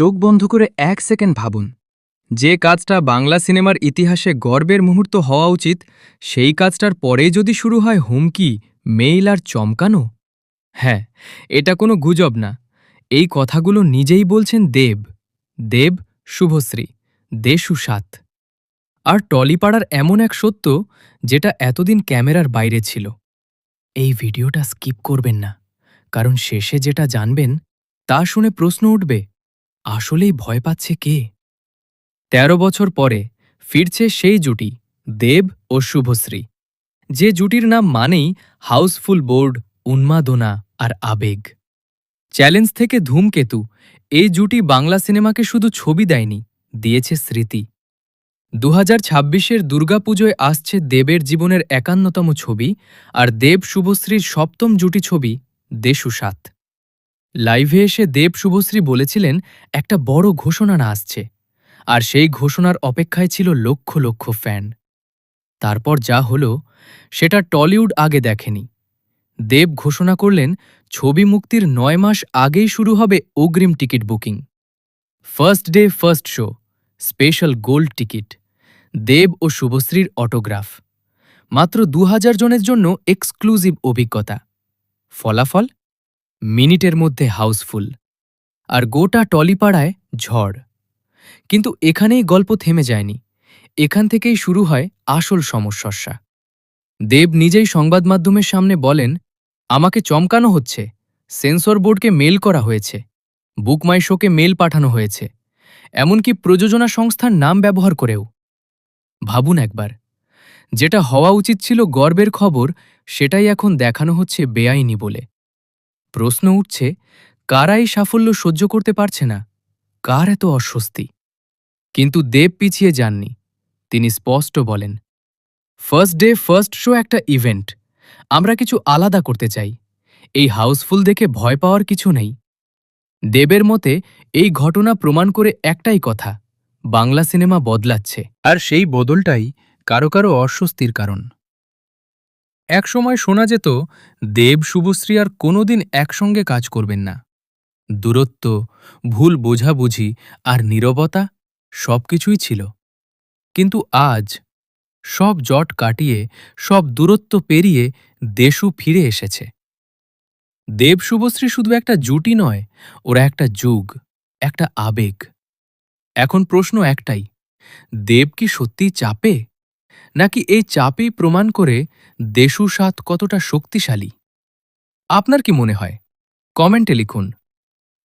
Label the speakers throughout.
Speaker 1: চোখ বন্ধ করে এক সেকেন্ড ভাবুন। যে কাজটা বাংলা সিনেমার ইতিহাসে গর্বের মুহূর্ত হওয়া উচিত, সেই কাজটার পরেই যদি শুরু হয় হুমকি, মেইল আর চমকানো? হ্যাঁ এটা কোনো গুজব না। এই কথাগুলো নিজেই বলছেন দেব। দেব শুভশ্রী দেশু সাত আর টলিপাড়ার এমন এক সত্য, যেটা এতদিন ক্যামেরার বাইরে ছিল। এই ভিডিওটা স্কিপ করবেন না, কারণ শেষে যেটা জানবেন, তা শুনে প্রশ্ন উঠবে। আসলেই ভয় পাচ্ছে কে? তেরো বছর পরে ফিরছে সেই জুটি, দেব ও শুভশ্রী। যে জুটির নাম মানেই হাউসফুল বোর্ড, উন্মাদনা আর আবেগ। চ্যালেঞ্জ থেকে ধূমকেতু, এই জুটি বাংলা সিনেমাকে শুধু ছবি দেয়নি, দিয়েছে স্মৃতি। দু হাজার ছাব্বিশের দুর্গাপুজোয় আসছে দেবের জীবনের একান্নতম ছবি আর দেব শুভশ্রীর সপ্তম জুটি ছবি দেশু সাত লাইভে এসে দেব শুভশ্রী বলেছিলেন, একটা বড় ঘোষণা না আসছে। আর সেই ঘোষণার অপেক্ষায় ছিল লক্ষ লক্ষ ফ্যান তারপর যা হল, সেটা টলিউড আগে দেখেনি। দেব ঘোষণা করলেন, ছবি মুক্তির নয় মাস আগেই শুরু হবে অগ্রিম ticket booking. First day first show special gold ticket Dev ও শুভশ্রীর অটোগ্রাফ মাত্র দু হাজার জনের জন্য এক্সক্লুসিভ অভিজ্ঞতা। ফলাফল? মিনিটের মধ্যে হাউসফুল, আর গোটা টলিপাড়ায় ঝড়। কিন্তু এখানেই গল্প থেমে যায়নি। এখান থেকেই শুরু হয় আসল সমস্যা। দেব নিজেই সংবাদ মাধ্যমের সামনে বলেন, আমাকে চমকানো হচ্ছে। সেন্সর বোর্ডকে মেল করা হয়েছে। বুকমাই শোকে মেল পাঠানো হয়েছে। এমনকি প্রযোজনা সংস্থার নাম ব্যবহার করেও। ভাবুন একবার। যেটা হওয়া উচিত ছিল গর্বের খবর, সেটাই এখন দেখানো হচ্ছে বেআইনি বলে। প্রশ্ন উঠছে, কারা এই সাফল্য সহ্য করতে পারছে না? কার এত অস্বস্তি? কিন্তু দেব পিছিয়ে যাননি। তিনি স্পষ্ট বলেন ফার্স্ট ডে ফার্স্ট শো একটা ইভেন্ট আমরা কিছু আলাদা করতে চাই। এই হাউসফুল দেখে ভয় পাওয়ার কিছু নেই। দেবের মতে, এই ঘটনা প্রমাণ করে একটাই কথা, বাংলা সিনেমা বদলাচ্ছে। আর সেই বদলটাই কারও কারও অস্বস্তির কারণ। একসময় শোনা যেত, দেব শুভশ্রী আর কোনোদিন একসঙ্গে কাজ করবেন না। দূরত্ব, ভুল বোঝাবুঝি আর নীরবতা সবকিছুই ছিল। কিন্তু আজ সব জট কাটিয়ে, সব দূরত্ব পেরিয়ে দেশু ফিরে এসেছে। দেব শুভশ্রী শুধু একটা জুটি নয়, ওরা একটা যুগ, একটা আবেগ। এখন প্রশ্ন একটাই, দেব কি সত্যি চাপে? নাকি এই চাপেই প্রমাণ করে দেশু সাত কতটা শক্তিশালী? আপনার কি মনে হয়? কমেন্টে লিখুন।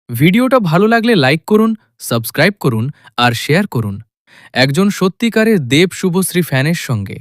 Speaker 1: ভিডিওটা ভালো লাগলে লাইক করুন, সাবস্ক্রাইব করুন আর শেয়ার করুন। একজন সত্যিকারের দেব শুভশ্রী ফ্যানের সঙ্গে।